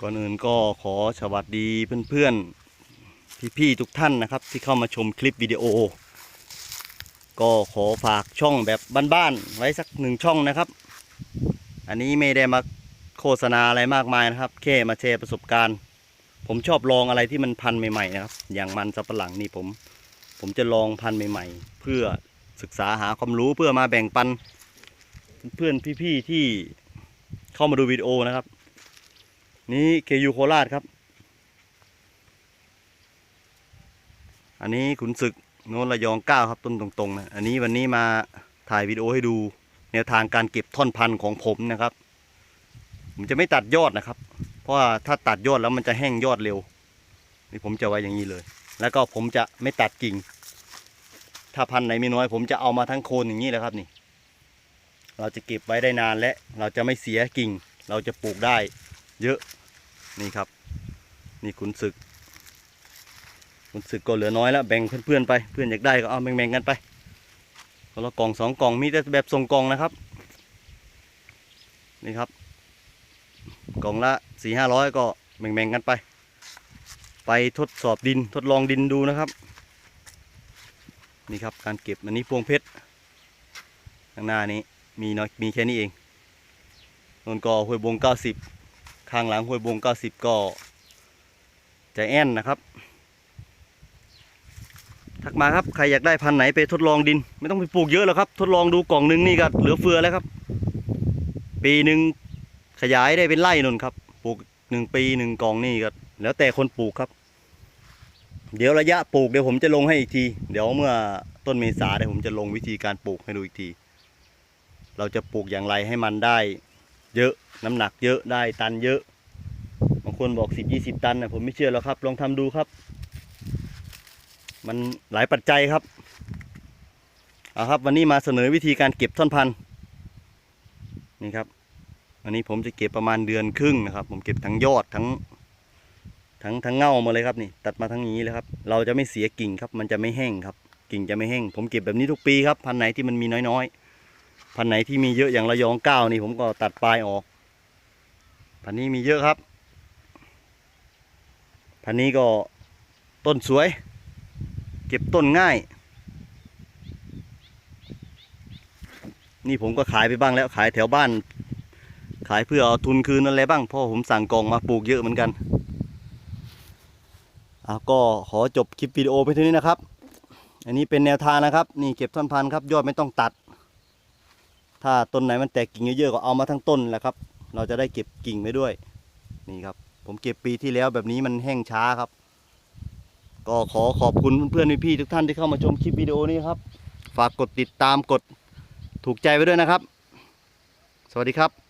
ก่อนอื่นก็ขอสวัสดีเพื่อนๆ พี่ๆ ทุกท่านนะครับ ที่เข้ามาชมคลิปวิดีโอ ก็ขอฝากช่องแบบบ้านๆ ไว้สักหนึ่งช่องนะครับ อันนี้ไม่ได้มาโฆษณาอะไรมากมายนะครับ แค่มาแชร์ประสบการณ์ ผมชอบลองอะไรที่มันพันใหม่ๆนะครับ อย่างมันสับปะหลังนี่ผม ผมจะลองพันใหม่ ๆ เพื่อศึกษาหาความรู้เพื่อมาแบ่งปัน เพื่อนๆ พี่ๆ ที่เข้ามาดูวิดีโอนะครับ นี่เคยูโคราชครับ อันนี้ขุนศึกโนนระยองเก้าครับต้นตรงๆนะอันนี้วันนี้มาถ่ายวิดีโอให้ดูแนวทางการเก็บท่อนพันธุ์ของผมนะครับ ผมจะไม่ตัดยอดนะครับ เพราะว่าถ้าตัดยอดแล้วมันจะแห้งยอดเร็ว นี่ผมจะไว้อย่างนี้เลย แล้วก็ผมจะไม่ตัดกิ่ง ถ้าพันธุ์ไหนมีน้อย ผมจะเอามาทั้งโคนอย่างนี้แหละครับนี่ เราจะเก็บไว้ได้นานและเราจะไม่เสียกิ่ง เราจะปลูกได้เยอะ นี่ครับ นี่ขุนศึกขุนศึกก็เหลือน้อยแล้วแบ่งเพื่อนๆไปเพื่อนอยากได้ก็เอาแบ่งๆกันไปคนละกล่องสองกล่องมีแต่แบบส่งกล่องนะครับ นี่ครับ กล่องละสี่ห้าร้อยก็แบ่งๆกันไป ไปทดสอบดินทดลองดินดูนะครับ นี่ครับการเก็บอันนี้พวงเพชรข้างหน้านี้มีน้อยมีแค่นี้เองนนก็ห้วยบงเก้าสิบ ข้างหลังห้วยบง90ก็ใจแอนนะครับ ทักมาครับ ใครอยากได้พันธุ์ไหนไปทดลองดิน ไม่ต้องไปปลูกเยอะหรอกครับ ทดลองดูกล่องหนึงนี่ก็เหลือเฟือแล้วครับ ปีหนึ่งขยายได้เป็นไร่นนครับ ปลูกหนึ่งปีหนึ่งกล่องนี่ก็แล้วแต่คนปลูกครับ เดี๋ยวระยะปลูกเดี๋ยวผมจะลงให้อีกที เดี๋ยวเมื่อต้นเมษาเดี๋ยวผมจะลงวิธีการปลูกให้ดูอีกที เราจะปลูกอย่างไรให้มันได้ เยอะน้ำหนักเยอะได้ตันเยอะบางคนบอกสิบยี่สิบตันนะผมไม่เชื่อหรอกครับ ลองทำดูครับ มันหลายปัจจัยครับเอาครับ วันนี้มาเสนอวิธีการเก็บท่อนพันธุ์นี่ครับวันนี้ผมจะเก็บประมาณเดือนครึ่งนะครับ ผมเก็บทั้งยอดทั้งทั้งทั้งเง่ามาเลยครับนี่ ตัดมาทั้งนี้เลยครับ เราจะไม่เสียกิ่งครับ มันจะไม่แห้งครับ กิ่งจะไม่แห้ง ผมเก็บแบบนี้ทุกปีครับ พันธุ์ไหนที่มันมีน้อยๆ พันธุ์ไหนที่มีเยอะอย่างระยองเก้านี่ผมก็ตัดปลายออก พันธุ์นี้มีเยอะครับ พันธุ์นี้ก็ต้นสวย เก็บต้นง่าย นี่ผมก็ขายไปบ้างแล้วขายแถวบ้าน ขายเพื่อเอาทุนคืนอะไรบ้างเพราะผมสั่งกล่องมาปลูกเยอะเหมือนกันอะก็ขอจบคลิปวิดีโอไปเท่นี้นะครับ อันนี้เป็นแนวทางนะครับ นี่เก็บท่อนพันธุ์ครับ ยอดไม่ต้องตัด ถ้าต้นไหนมันแตกกิ่งเยอะๆก็เอามาทั้งต้นแหละครับ เราจะได้เก็บกิ่งไปด้วย นี่ครับ ผมเก็บปีที่แล้วแบบนี้มันแห้งช้าครับ ก็ขอขอบคุณเพื่อนๆพี่ๆทุกท่านที่เข้ามาชมคลิปวิดีโอนี้ครับ ฝากกดติดตามกดถูกใจไว้ด้วยนะครับ สวัสดีครับ